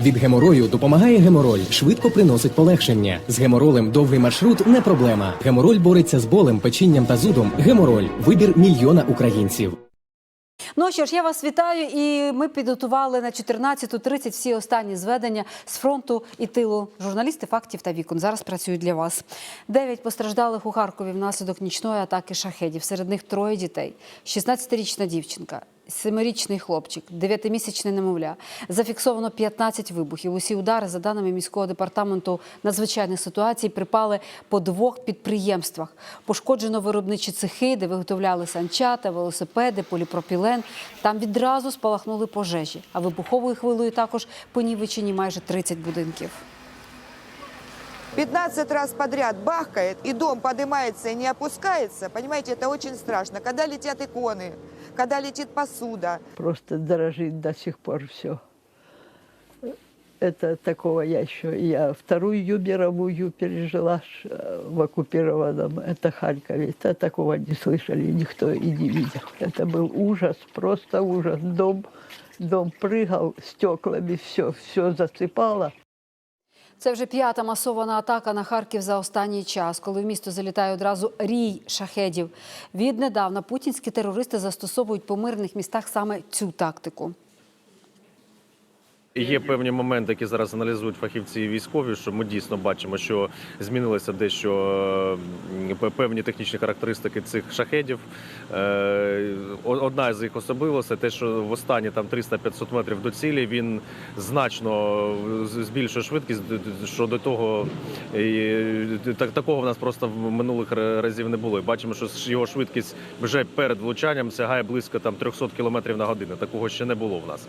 Від геморою допомагає гемороль, швидко приносить полегшення. З геморолем довгий маршрут не проблема. Гемороль бореться з болем, печінням та зудом. Гемороль вибір мільйона українців. Ну що ж, я вас вітаю, і ми підготували на 14.30 всі останні зведення з фронту і тилу. Журналісти фактів та вікон зараз працюють для вас. Дев'ять постраждалих у Харкові внаслідок нічної атаки шахедів. Серед них троє дітей: 16-річна дівчинка. Семирічний хлопчик, дев'ятимісячне немовля. Зафіксовано 15 вибухів. Усі удари, за даними міського департаменту надзвичайних ситуацій, припали по двох підприємствах. Пошкоджено виробничі цехи, де виготовляли санчата, велосипеди, поліпропілен. Там відразу спалахнули пожежі. А вибуховою хвилею також понівечені майже 30 будинків. 15 раз подряд бахкает, и дом поднимается и не опускается, понимаете, это очень страшно. Когда летят иконы, когда летит посуда. просто дорожит до сих пор все. Это такого я еще, я Вторую мировую пережила ж, э, в оккупированном, это Харькове. Это такого не слышали никто и не видел. Это был ужас, просто ужас. Дом, дом прыгал стеклами, все, все засыпало. Це вже п'ята масована атака на Харків за останній час, коли в місто залітає одразу рій шахедів. Віднедавна путінські терористи застосовують по мирних містах саме цю тактику. Є певні моменти, які зараз аналізують фахівці і військові, що ми дійсно бачимо, що змінилися дещо е, певні технічні характеристики цих шахедів. Е, Одна з їх особливостей те, що в останні там 300-500 метрів до цілі він значно збільшує швидкість, що до того так, такого в нас просто в минулих разів не було. Бачимо, що його швидкість вже перед влучанням сягає близько там 300 км на годину. Такого ще не було в нас.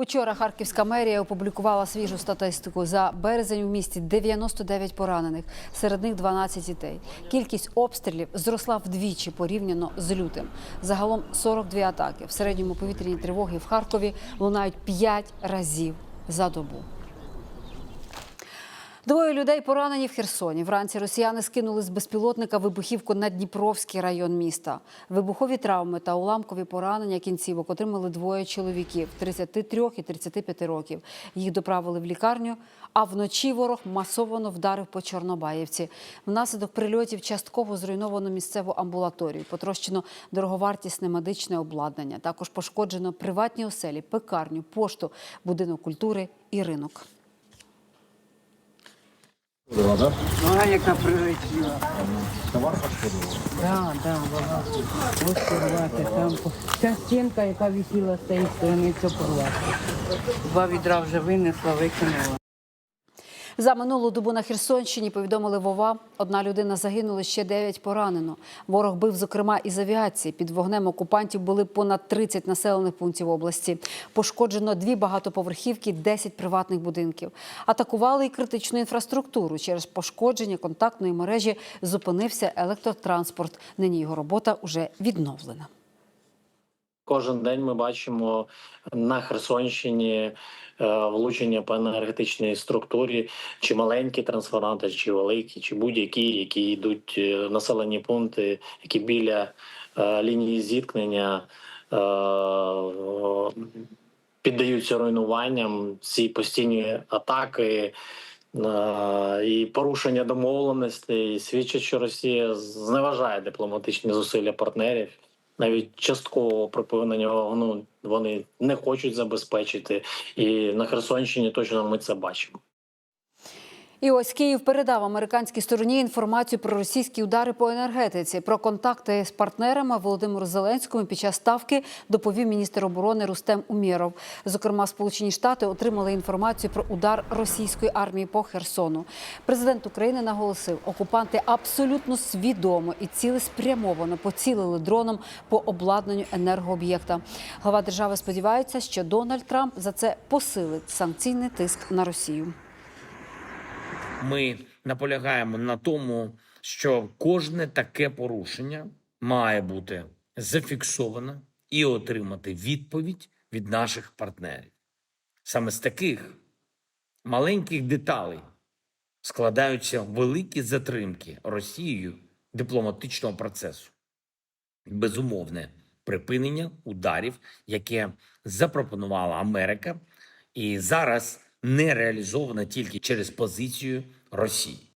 Учора Харківська мерія опублікувала свіжу статистику. За березень у місті 99 поранених, серед них 12 дітей. Кількість обстрілів зросла вдвічі порівняно з лютим. Загалом 42 атаки. В середньому повітряні тривоги в Харкові лунають 5 разів за добу. Двоє людей поранені в Херсоні. Вранці росіяни скинули з безпілотника вибухівку на Дніпровський район міста. Вибухові травми та уламкові поранення кінцівок отримали двоє чоловіків 33 і 35 років. Їх доправили в лікарню. А вночі ворог масово вдарив по Чорнобаївці. Внаслідок прильотів частково зруйновано місцеву амбулаторію, потрощено дороговартісне медичне обладнання. Також пошкоджено приватні оселі, пекарню, пошту, будинок культури і ринок. Вона яка прилетіла. Товар пошкодила? Так, так, багато. Ось порвати там. Ця стінка, яка висіла з цієї сторони, все порвати. Два відра вже винесла, викинула. За минулу добу на Херсонщині повідомили Вова. Одна людина загинула, ще дев'ять поранено. Ворог бив, зокрема, із авіації. Під вогнем окупантів були понад 30 населених пунктів області. Пошкоджено дві багатоповерхівки, 10 приватних будинків. Атакували і критичну інфраструктуру. Через пошкодження контактної мережі зупинився електротранспорт. Нині його робота уже відновлена. Кожен день ми бачимо на Херсонщині е, влучення по енергетичній структурі, чи маленькі трансформатори, чи великі, чи будь-які, які йдуть е, населені пункти, які біля е, лінії зіткнення. Піддаються руйнуванням ці постійні атаки і порушення домовленостей свідчать, що Росія зневажає дипломатичні зусилля партнерів навіть часткового припинення вогну вони не хочуть забезпечити, і на Херсонщині точно ми це бачимо. І ось Київ передав американській стороні інформацію про російські удари по енергетиці. Про контакти з партнерами Володимиру Зеленському під час ставки доповів міністр оборони Рустем Умєров. Зокрема, Сполучені Штати отримали інформацію про удар російської армії по Херсону. Президент України наголосив, окупанти абсолютно свідомо і цілеспрямовано поцілили дроном по обладнанню енергооб'єкта. Глава держави сподівається, що Дональд Трамп за це посилить санкційний тиск на Росію. Ми наполягаємо на тому, що кожне таке порушення має бути зафіксовано і отримати відповідь від наших партнерів. Саме з таких маленьких деталей складаються великі затримки Росією дипломатичного процесу. Безумовне припинення ударів, яке запропонувала Америка, і зараз не реалізована тільки через позицію Росії.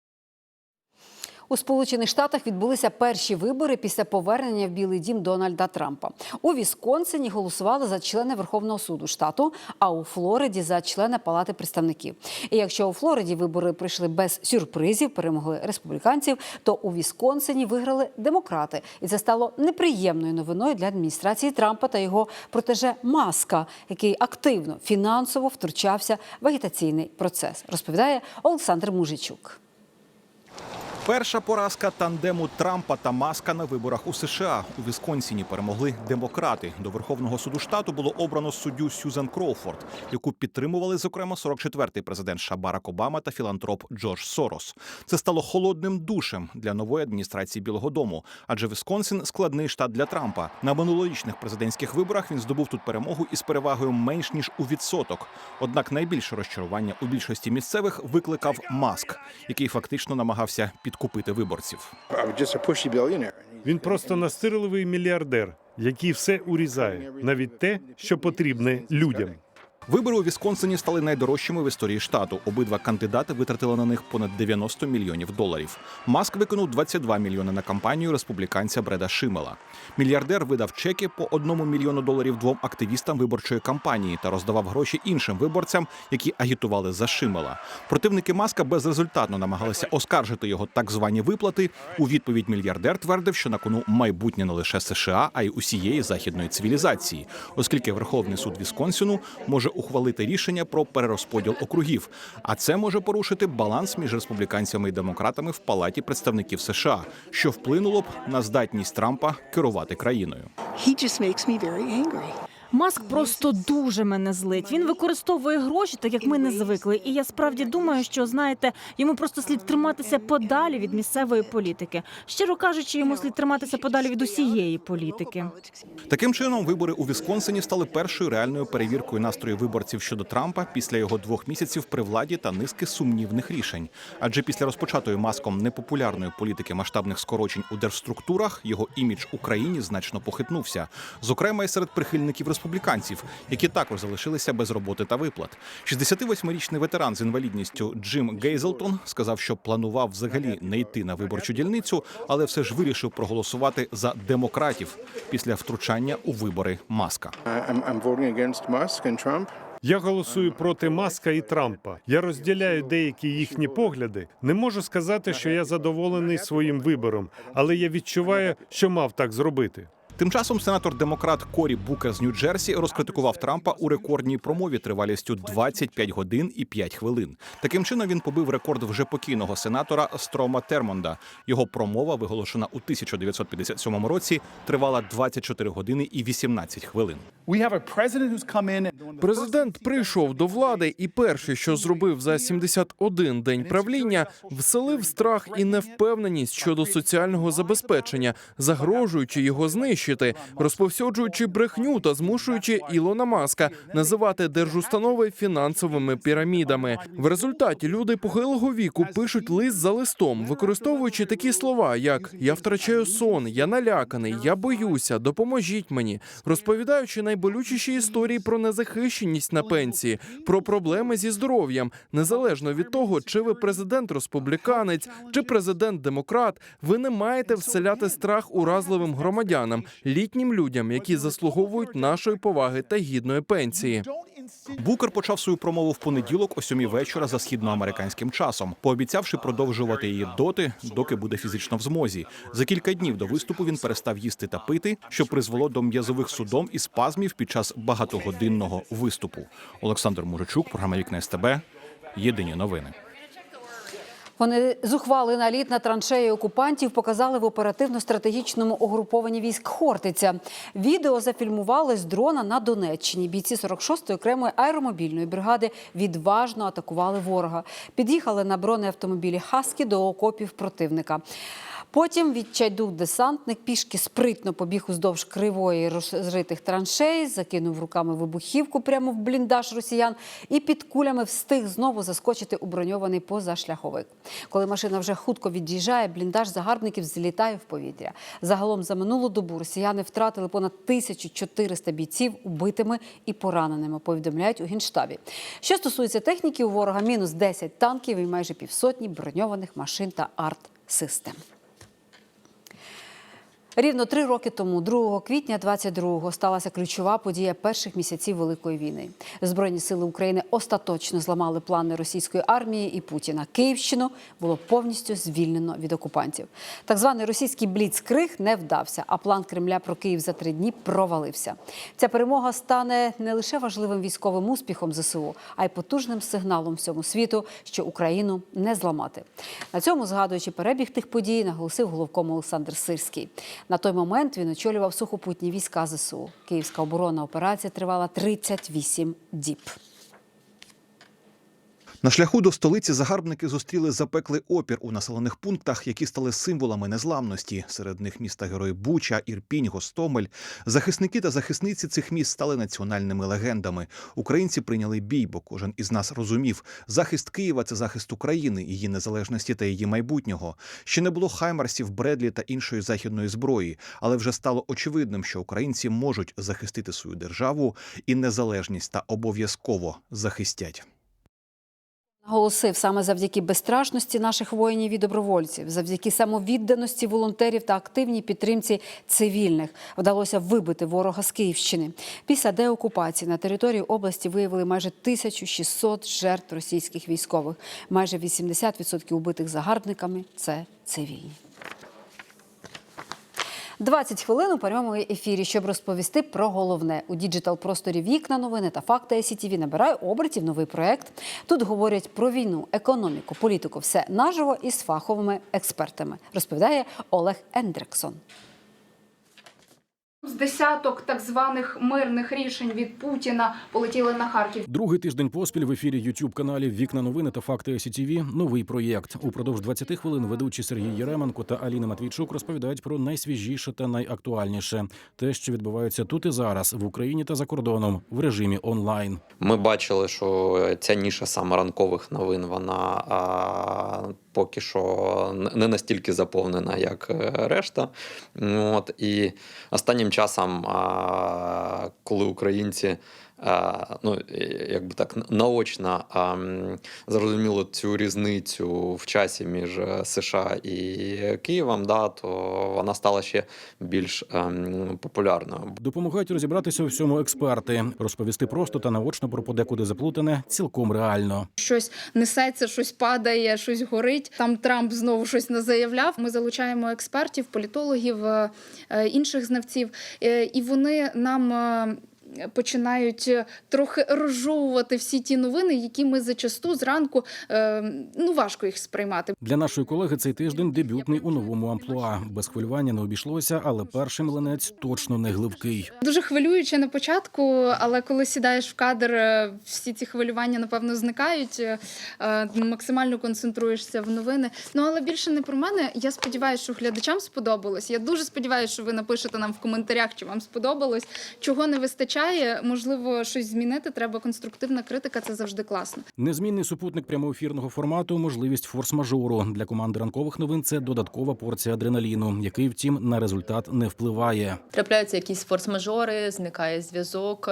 У Сполучених Штатах відбулися перші вибори після повернення в Білий Дім Дональда Трампа. У Вісконсині голосували за члена Верховного суду штату, а у Флориді за члена Палати представників. І якщо у Флориді вибори пройшли без сюрпризів, перемогли республіканців, то у Вісконсині виграли демократи, і це стало неприємною новиною для адміністрації Трампа та його протеже Маска, який активно фінансово втручався в агітаційний процес. Розповідає Олександр Мужичук. Перша поразка тандему Трампа та Маска на виборах у США у Вісконсіні перемогли демократи. До Верховного суду штату було обрано суддю Сюзан Кроуфорд, яку підтримували зокрема 44-й президент США Барак Обама та філантроп Джордж Сорос. Це стало холодним душем для нової адміністрації Білого Дому, адже Вісконсін складний штат для Трампа. На минулорічних президентських виборах він здобув тут перемогу із перевагою менш ніж у відсоток. Однак найбільше розчарування у більшості місцевих викликав Маск, який фактично намагався підкупити виборців. Він просто настирливий мільярдер, який все урізає, навіть те, що потрібне людям. Вибори у Вісконсині стали найдорожчими в історії штату. Обидва кандидати витратили на них понад 90 мільйонів доларів. Маск виконав 22 мільйони на кампанію республіканця Бреда Шимела. Мільярдер видав чеки по одному мільйону доларів двом активістам виборчої кампанії та роздавав гроші іншим виборцям, які агітували за Шимела. Противники Маска безрезультатно намагалися оскаржити його так звані виплати. У відповідь мільярдер твердив, що на кону майбутнє не лише США, а й усієї західної цивілізації, оскільки Верховний суд Вісконсіну може ухвалити рішення про перерозподіл округів. А це може порушити баланс між республіканцями і демократами в палаті представників США, що вплинуло б на здатність Трампа керувати країною. He just makes me very angry. Маск просто дуже мене злить. Він використовує гроші, так як ми не звикли. І я справді думаю, що знаєте, йому просто слід триматися подалі від місцевої політики. Щиро кажучи, йому слід триматися подалі від усієї політики. Таким чином, вибори у Вісконсині стали першою реальною перевіркою настрою виборців щодо Трампа після його двох місяців при владі та низки сумнівних рішень. Адже після розпочатої маском непопулярної політики масштабних скорочень у держструктурах його імідж Україні значно похитнувся, зокрема і серед прихильників республіканців, які також залишилися без роботи та виплат. 68-річний ветеран з інвалідністю Джим Гейзелтон сказав, що планував взагалі не йти на виборчу дільницю, але все ж вирішив проголосувати за демократів після втручання у вибори Маска. Я голосую проти Маска і Трампа. Я розділяю деякі їхні погляди. Не можу сказати, що я задоволений своїм вибором, але я відчуваю, що мав так зробити. Тим часом сенатор демократ Корі Букер з Нью-Джерсі розкритикував Трампа у рекордній промові тривалістю 25 годин і 5 хвилин. Таким чином він побив рекорд вже покійного сенатора Строма Термонда. Його промова, виголошена у 1957 році, тривала 24 години і 18 хвилин. Президент прийшов до влади, і перше, що зробив за 71 день правління, вселив страх і невпевненість щодо соціального забезпечення, загрожуючи його знищити, розповсюджуючи брехню та змушуючи Ілона Маска називати держустанови фінансовими пірамідами. В результаті люди похилого віку пишуть лист за листом, використовуючи такі слова, як я втрачаю сон, я наляканий, я боюся, допоможіть мені, розповідаючи найболючіші історії про незахищеність на пенсії, про проблеми зі здоров'ям, незалежно від того, чи ви президент республіканець, чи президент демократ, ви не маєте вселяти страх уразливим громадянам, літнім людям, які заслуговують нашої поваги та гідної пенсії. Букер почав свою промову в понеділок о сьомій вечора за східноамериканським часом, пообіцявши продовжувати її доти, доки буде фізично в змозі. За кілька днів до виступу він перестав їсти та пити, що призвело до м'язових судом і спазмів під час багатогодинного виступу. Олександр Мужичук, програма Вікна СТБ. Єдині новини. Вони зухвали наліт на траншеї окупантів показали в оперативно-стратегічному угрупованні військ Хортиця. Відео зафільмували з дрона на Донеччині. Бійці 46-ї окремої аеромобільної бригади відважно атакували ворога. Під'їхали на бронеавтомобілі Хаскі до окопів противника. Потім відчайдух десантник пішки спритно побіг уздовж кривої розритих траншей, закинув руками вибухівку прямо в бліндаж росіян і під кулями встиг знову заскочити у броньований позашляховик. Коли машина вже хутко від'їжджає, бліндаж загарбників злітає в повітря. Загалом за минулу добу росіяни втратили понад 1400 бійців убитими і пораненими. Повідомляють у генштабі. Що стосується техніки, у ворога мінус 10 танків і майже півсотні броньованих машин та арт-систем. Рівно три роки тому, 2 квітня 22-го, сталася ключова подія перших місяців Великої війни. Збройні сили України остаточно зламали плани російської армії і Путіна. Київщину було повністю звільнено від окупантів. Так званий російський бліцкриг не вдався, а план Кремля про Київ за три дні провалився. Ця перемога стане не лише важливим військовим успіхом ЗСУ, а й потужним сигналом всьому світу, що Україну не зламати. На цьому, згадуючи перебіг тих подій, наголосив головком Олександр Сирський. На той момент він очолював сухопутні війська ЗСУ. Київська оборонна операція тривала 38 діб. На шляху до столиці загарбники зустріли запеклий опір у населених пунктах, які стали символами незламності. Серед них міста герої Буча, Ірпінь, Гостомель. Захисники та захисниці цих міст стали національними легендами. Українці прийняли бій, бо кожен із нас розумів, захист Києва це захист України, її незалежності та її майбутнього. Ще не було хаймарсів, Бредлі та іншої західної зброї, але вже стало очевидним, що українці можуть захистити свою державу і незалежність та обов'язково захистять. Наголосив саме завдяки безстрашності наших воїнів і добровольців, завдяки самовідданості волонтерів та активній підтримці цивільних вдалося вибити ворога з Київщини. Після деокупації на території області виявили майже 1600 жертв російських військових. Майже 80% убитих загарбниками це цивільні. 20 хвилин у прямому ефірі, щоб розповісти про головне у діджитал-просторі вікна новини та факти СІТВ набирає обертів новий проект. Тут говорять про війну, економіку, політику, все наживо і з фаховими експертами. Розповідає Олег Ендрексон. З десяток так званих мирних рішень від Путіна полетіли на Харків. Другий тиждень поспіль в ефірі youtube каналів Вікна новини та факти СІТВ новий проєкт. Упродовж 20 хвилин ведучі Сергій Єременко та Аліна Матвійчук розповідають про найсвіжіше та найактуальніше те, що відбувається тут і зараз в Україні та за кордоном в режимі онлайн. Ми бачили, що ця ніша саме ранкових новин вона а, поки що не настільки заповнена, як е, решта. От і останнім часом, коли українці. Ну, якби так наочно а, зрозуміло цю різницю в часі між е, США і Києвом, да, то вона стала ще більш ем, популярною. Допомагають розібратися у всьому експерти, розповісти просто та наочно про подекуди заплутане цілком реально. Щось несеться, щось падає, щось горить. Там Трамп знову щось не заявляв. Ми залучаємо експертів, політологів, е, е, інших знавців, е, і вони нам. Починають е, трохи розжовувати всі ті новини, які ми зачасту зранку е, ну важко їх сприймати. Для нашої колеги цей тиждень дебютний у новому амплуа. Без хвилювання не обійшлося, але перший млинець точно не гливкий. Дуже хвилююче на початку, але коли сідаєш в кадр, е, всі ці хвилювання напевно зникають. Максимально концентруєшся в новини. Ну але більше не про мене. Я сподіваюся, що глядачам сподобалось. Я дуже сподіваюся, що ви напишете нам в коментарях, чи вам сподобалось, чого не вистачає. Можливо, щось змінити. Треба конструктивна критика. Це завжди класно. Незмінний супутник прямоефірного формату, можливість форс-мажору для команди ранкових новин. Це додаткова порція адреналіну, який, втім, на результат не впливає. Трапляються якісь форс-мажори, зникає зв'язок,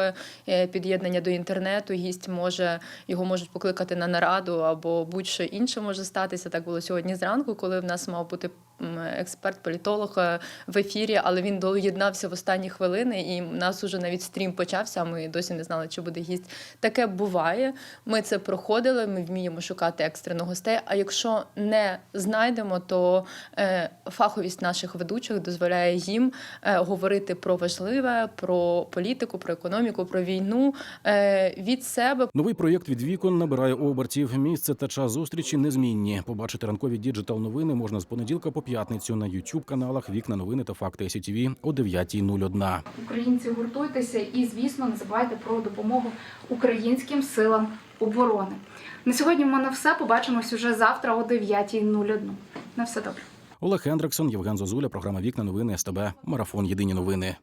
е, під'єднання до інтернету. Гість може його можуть покликати на нараду або будь-що інше може статися. Так було сьогодні зранку, коли в нас мав бути м, експерт, політолог е, в ефірі, але він доєднався в останні хвилини, і в нас уже навіть стрім почався. Ми досі не знали, чи буде гість. Таке буває. Ми це проходили. Ми вміємо шукати екстрено гостей. А якщо не знайдемо, то е, фаховість наших ведучих дозволяє їм е, говорити про важливе, про політику, про економіку, про війну від себе. Новий проєкт від вікон набирає обертів. Місце та час зустрічі незмінні. Побачити ранкові діджитал новини можна з понеділка по п'ятницю на youtube каналах Вікна новини та факти СІТВ о 9.01. Українці гуртуйтеся і, звісно, не забувайте про допомогу українським силам оборони. На сьогодні в мене все. Побачимось уже завтра о 9.01. На все добре. Олег Хендриксон, Євген Зозуля, програма Вікна новини СТБ. Марафон Єдині новини.